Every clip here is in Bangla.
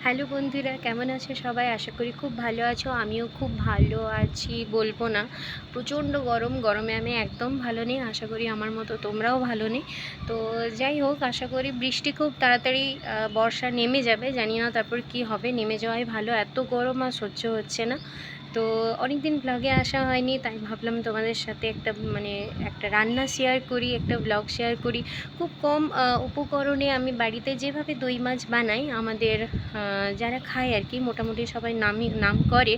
হ্যালো বন্ধুরা, কেমন আছে সবাই? আশা করি খুব ভালো আছো। আমিও খুব ভালো আছি বলব না। প্রচণ্ড গরম, গরমে আমি একদম ভালো নেই। আশা করি আমার মতো তোমরাও ভালো নেই। তো যাই হোক, আশা করি বৃষ্টি খুব তাড়াতাড়ি বর্ষা নেমে যাবে। জানি না তারপর কি হবে। নেমে যাওয়াই ভালো। এত গরম আর সহ্য হচ্ছে না। তো অনেক দিন ব্লগে আসা হয়নি, তাই ভাবলাম তোমাদের সাথে একটা মানে একটা রান্না শেয়ার করি, একটা ব্লগ শেয়ার করি। খুব কম উপকরণে আমি বাড়িতে যেভাবে দই মাছ বানাই, আমাদের যারা খায় আর কি, মোটামুটি সবাই নামই, নাম করে।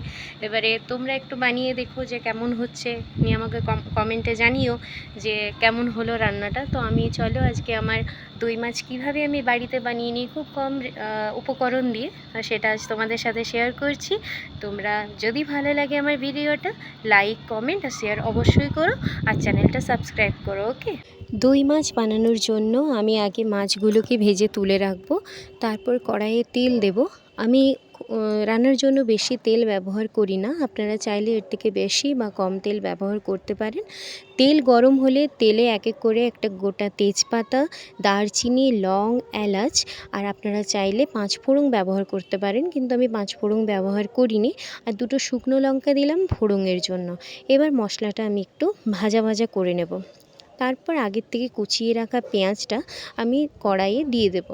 এবারে তোমরা একটু বানিয়ে দেখো যে কেমন হচ্ছে। নিয়ে আমাকে কমেন্টে জানিও যে কেমন হলো রান্নাটা। তো আমি, চলো আজকে আমার দই মাছ কীভাবে আমি বাড়িতে বানিয়ে নিই, খুব কম উপকরণ দিয়ে সেটা আজ তোমাদের সাথে শেয়ার করছি। তোমরা যদি ভালো লাগে আমার ভিডিওটা লাইক কমেন্ট আর শেয়ার অবশ্যই করো আর চ্যানেলটা সাবস্ক্রাইব করো ওকে দই মাছ বানানোর জন্য আমি আগে মাছগুলোকে ভেজে তুলে রাখব, তারপর কড়াইয়ে তেল দেব। আমি রান্নার জন্য বেশি তেল ব্যবহার করি না। আপনারা চাইলে এর থেকে বেশি বা কম তেল ব্যবহার করতে পারেন। তেল গরম হলে তেলে এক এক করে একটা গোটা তেজপাতা, দারচিনি, লং, এলাচ আর আপনারা চাইলে পাঁচ ফোড়ন ব্যবহার করতে পারেন। কিন্তু আমি পাঁচ ফোড়ন ব্যবহার করিনি। আর দুটো শুকনো লঙ্কা দিলাম ফোড়নের জন্য। এবার মশলাটা আমি একটু ভাজা ভাজা করে নেব। তারপর আগের থেকে কুচিয়ে রাখা পেঁয়াজটা আমি কড়াইয়ে দিয়ে দেব।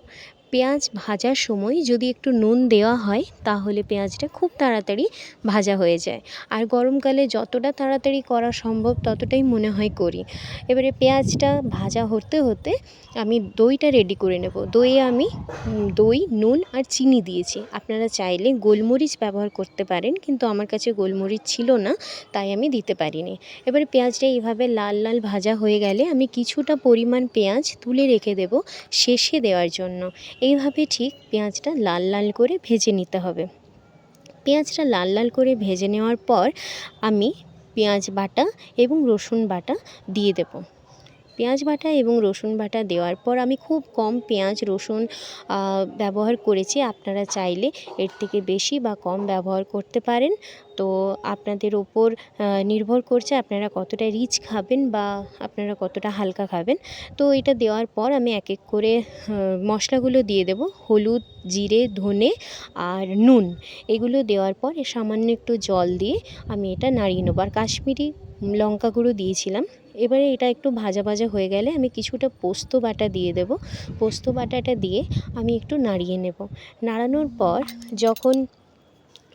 পেঁয়াজ ভাজার সময় যদি একটু নুন দেওয়া হয়, তাহলে পেঁয়াজটা খুব তাড়াতাড়ি ভাজা হয়ে যায়। আর গরমকালে যতটা তাড়াতাড়ি করা সম্ভব, ততটাই মনে হয় করি। এবারে পেঁয়াজটা ভাজা হতে হতে আমি দইটা রেডি করে নেব। দইয়ে আমি দই, নুন আর চিনি দিয়েছি। আপনারা চাইলে গোলমরিচ ব্যবহার করতে পারেন, কিন্তু আমার কাছে গোলমরিচ ছিল না, তাই আমি দিতে পারিনি। এবারে পেঁয়াজটা এইভাবে লাল লাল ভাজা হয়ে গেলে আমি কিছুটা পরিমাণ পেঁয়াজ তুলে রেখে দেব শেষে দেওয়ার জন্য। এইভাবে ঠিক পেঁয়াজটা লাল লাল করে ভেজে নিতে হবে। পেঁয়াজটা লাল লাল করে ভেজে নেওয়ার পর আমি পেঁয়াজ বাটা এবং রসুন বাটা দিয়ে দেব। পেঁয়াজ বাটা এবং রসুন বাটা দেওয়ার পর আমি খুব কম পেঁয়াজ, রসুন ব্যবহার করেছি। আপনারা চাইলে এর থেকে বেশি বা কম ব্যবহার করতে পারেন। তো আপনাদের ওপর নির্ভর করছে আপনারা কতটা রিচ খাবেন বা আপনারা কতটা হালকা খাবেন। তো এটা দেওয়ার পর আমি এক এক করে মশলাগুলো দিয়ে দেব। হলুদ, জিরে, ধনে আর নুন। এগুলো দেওয়ার পর সামান্য একটু জল দিয়ে আমি এটা নাড়িয়ে নেব। আর কাশ্মীরি লঙ্কা গুঁড়ো দিয়েছিলাম। এবারে এটা একটু ভাজা ভাজা হয়ে গেলে আমি কিছুটা পোস্ত বাটা দিয়ে দেব। পোস্ত বাটাটা দিয়ে আমি একটু নাড়িয়ে নেব। নাড়ানোর পর যখন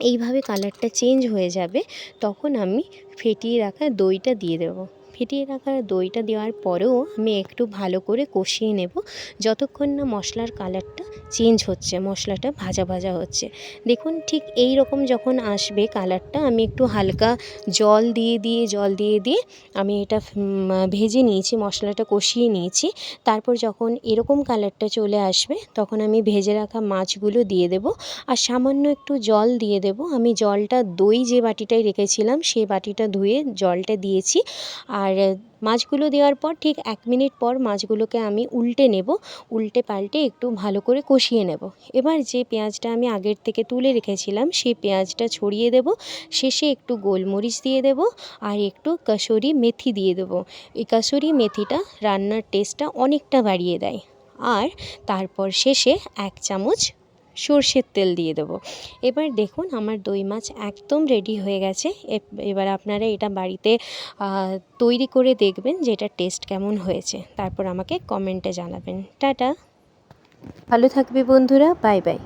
এইভাবে কালারটা চেঞ্জ হয়ে যাবে, তখন আমি ফেটিয়ে রাখা দইটা দিয়ে দেব। ফেটিয়ে রাখা দইটা দেওয়ার পরেও আমি একটু ভালো করে কষিয়ে নেব। যতক্ষণ না মশলার কালারটা চেঞ্জ হচ্ছে, মশলাটা ভাজা ভাজা হচ্ছে। দেখুন ঠিক এই রকম যখন আসবে কালারটা, আমি একটু হালকা জল দিয়ে দিয়ে, জল দিয়ে দিয়ে আমি এটা ভেজে নিয়েছি, মশলাটা কষিয়ে নিয়েছি। তারপর যখন এরকম কালারটা চলে আসবে, তখন আমি ভেজে রাখা মাছগুলো দিয়ে দেব। আর সামান্য একটু জল দিয়ে দেব। আমি জলটা দই যে বাটিটায় রেখেছিলাম সেই বাটিটা ধুয়ে জলটা দিয়েছি। আর মাছগুলো দেওয়ার পর ঠিক এক মিনিট পর মাছগুলোকে আমি উল্টে নেব, উল্টে পাল্টে একটু ভালো করে কষিয়ে নেব। এবার যে পেঁয়াজটা আমি আগের থেকে তুলে রেখেছিলাম, সেই পেঁয়াজটা ছড়িয়ে দেব, শেষে একটু গোলমরিচ দিয়ে দেব আর একটু কাসুরি মেথি দিয়ে দেবো। এই কাসুরি মেথিটা রান্নার টেস্টটা অনেকটা বাড়িয়ে দেয়। আর তারপর শেষে এক চামচ সর্ষের তেল দিয়ে দেবো। এবার দেখুন আমার দই মাছ একদম রেডি হয়ে গেছে। এবার আপনারা এটা বাড়িতে তৈরি করে দেখবেন যে এটা টেস্ট কেমন হয়েছে। তারপর আমাকে কমেন্টে জানাবেন। টাটা। ভালো থাকবে বন্ধুরা বাই বাই